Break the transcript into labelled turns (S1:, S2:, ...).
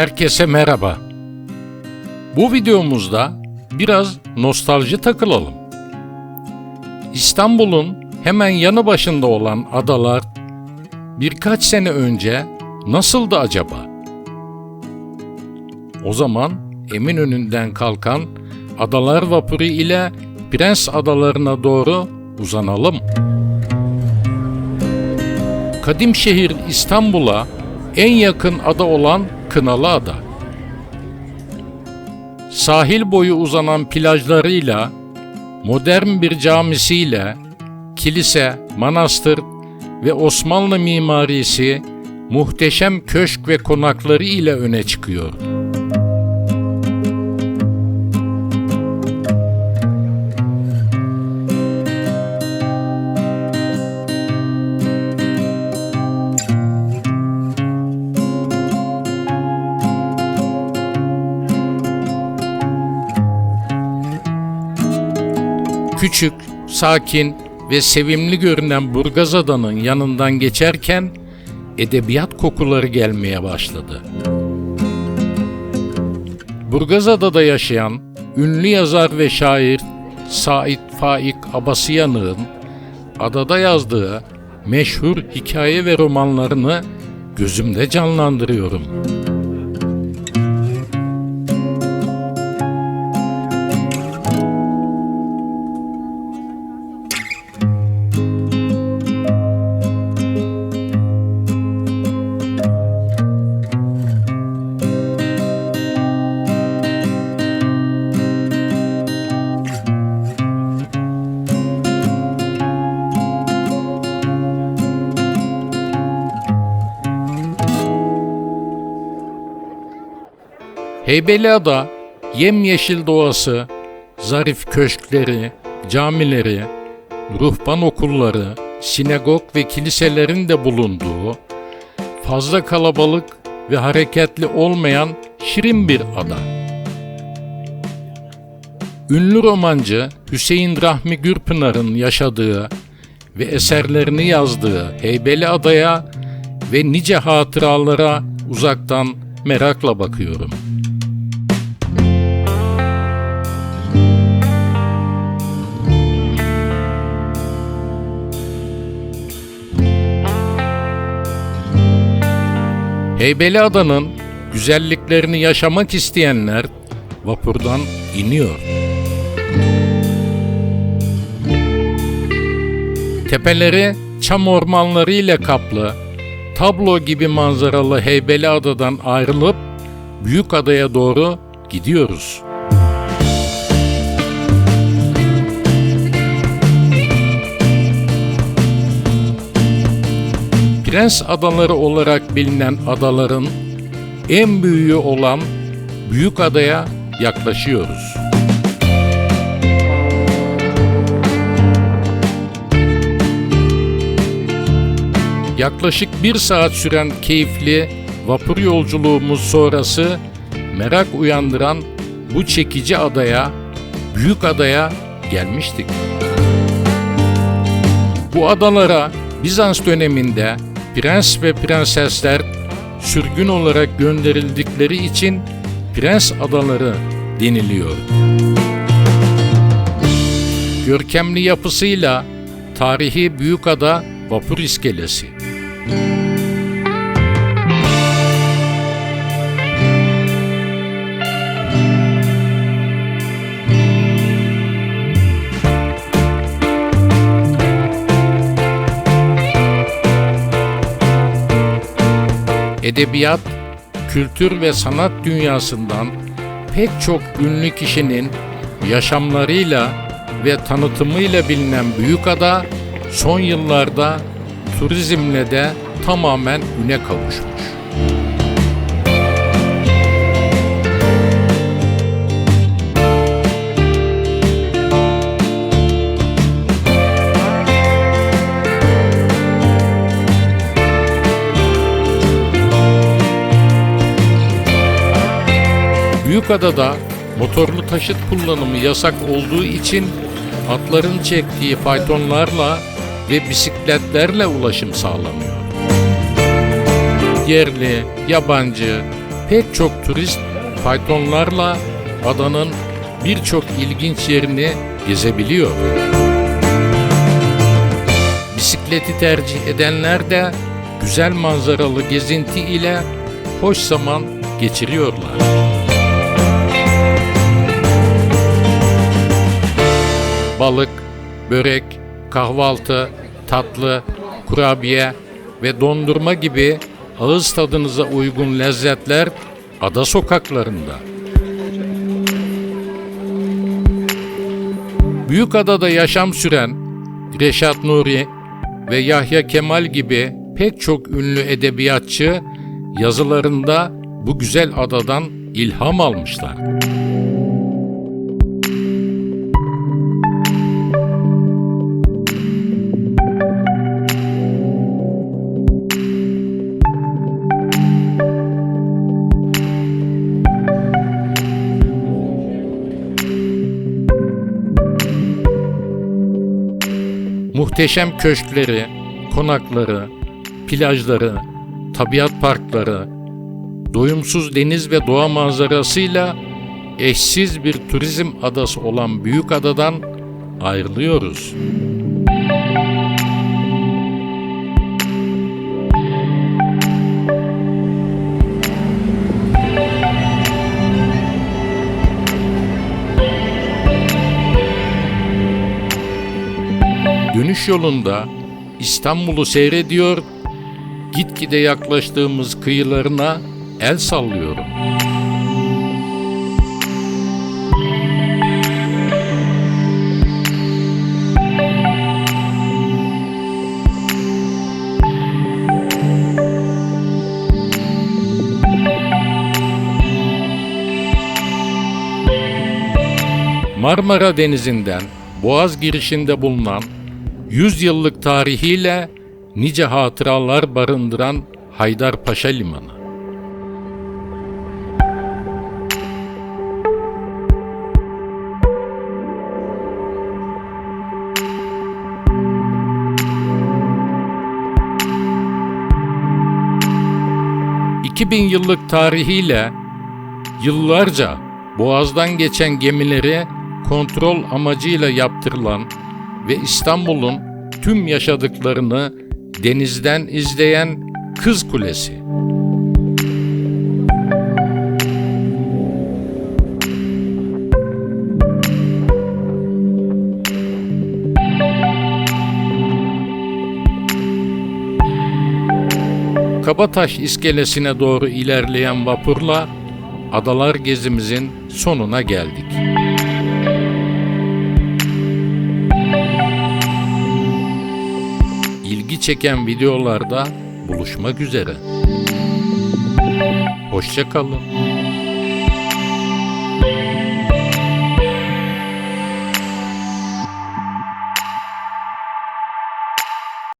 S1: Herkese merhaba. Bu videomuzda biraz nostalji takılalım. İstanbul'un hemen yanı başında olan adalar birkaç sene önce nasıldı acaba? O zaman Eminönü'nden kalkan Adalar Vapuru ile Prens Adalarına doğru uzanalım. Kadim şehir İstanbul'a en yakın ada olan Kınalı Ada. Sahil boyu uzanan plajlarıyla, modern bir camisiyle, kilise, manastır ve Osmanlı mimarisi muhteşem köşk ve konakları ile öne çıkıyor. Küçük, sakin ve sevimli görünen Burgazada'nın yanından geçerken edebiyat kokuları gelmeye başladı. Burgazada'da yaşayan ünlü yazar ve şair Sait Faik Abasıyanık'ın adada yazdığı meşhur hikaye ve romanlarını gözümde canlandırıyorum. Heybeliada, yemyeşil doğası, zarif köşkleri, camileri, ruhban okulları, sinagog ve kiliselerin de bulunduğu, fazla kalabalık ve hareketli olmayan şirin bir ada. Ünlü romancı Hüseyin Rahmi Gürpınar'ın yaşadığı ve eserlerini yazdığı Heybeliada'ya ve nice hatıralara uzaktan merakla bakıyorum. Heybeliada'nın güzelliklerini yaşamak isteyenler vapurdan iniyor. Tepeleri çam ormanları ile kaplı, tablo gibi manzaralı Heybeliada'dan ayrılıp Büyük Adaya doğru gidiyoruz. Prens Adaları olarak bilinen adaların en büyüğü olan Büyük Adaya yaklaşıyoruz. Yaklaşık bir saat süren keyifli vapur yolculuğumuz sonrası merak uyandıran bu çekici adaya, Büyük Adaya gelmiştik. Bu adalara Bizans döneminde prens ve prensesler sürgün olarak gönderildikleri için Prens Adaları deniliyor. Görkemli yapısıyla tarihi Büyükada vapur iskelesi. Edebiyat, kültür ve sanat dünyasından pek çok ünlü kişinin yaşamlarıyla ve tanıtımıyla bilinen Büyükada son yıllarda turizmle de tamamen üne kavuşmuş. Büyükada'da motorlu taşıt kullanımı yasak olduğu için atların çektiği faytonlarla ve bisikletlerle ulaşım sağlanıyor. Yerli, yabancı, pek çok turist faytonlarla adanın birçok ilginç yerini gezebiliyor. Bisikleti tercih edenler de güzel manzaralı gezinti ile hoş zaman geçiriyorlar. Balık, börek, kahvaltı, tatlı, kurabiye ve dondurma gibi ağız tadınıza uygun lezzetler ada sokaklarında. Büyükada'da yaşam süren Reşat Nuri ve Yahya Kemal gibi pek çok ünlü edebiyatçı yazılarında bu güzel adadan ilham almışlar. Muhteşem köşkleri, konakları, plajları, tabiat parkları, doyumsuz deniz ve doğa manzarasıyla eşsiz bir turizm adası olan Büyükada'dan ayrılıyoruz. Dönüş yolunda İstanbul'u seyrediyor, gitgide yaklaştığımız kıyılarına el sallıyorum. Marmara Denizi'nden Boğaz girişinde bulunan 100 yıllık tarihiyle nice hatıralar barındıran Haydarpaşa Limanı. ...2000 yıllık tarihiyle yıllarca Boğaz'dan geçen gemileri kontrol amacıyla yaptırılan ve İstanbul'un tüm yaşadıklarını denizden izleyen Kız Kulesi. Kabataş iskelesine doğru ilerleyen vapurla adalar gezimizin sonuna geldik. İlgi çeken videolarda buluşmak üzere. Hoşçakalın.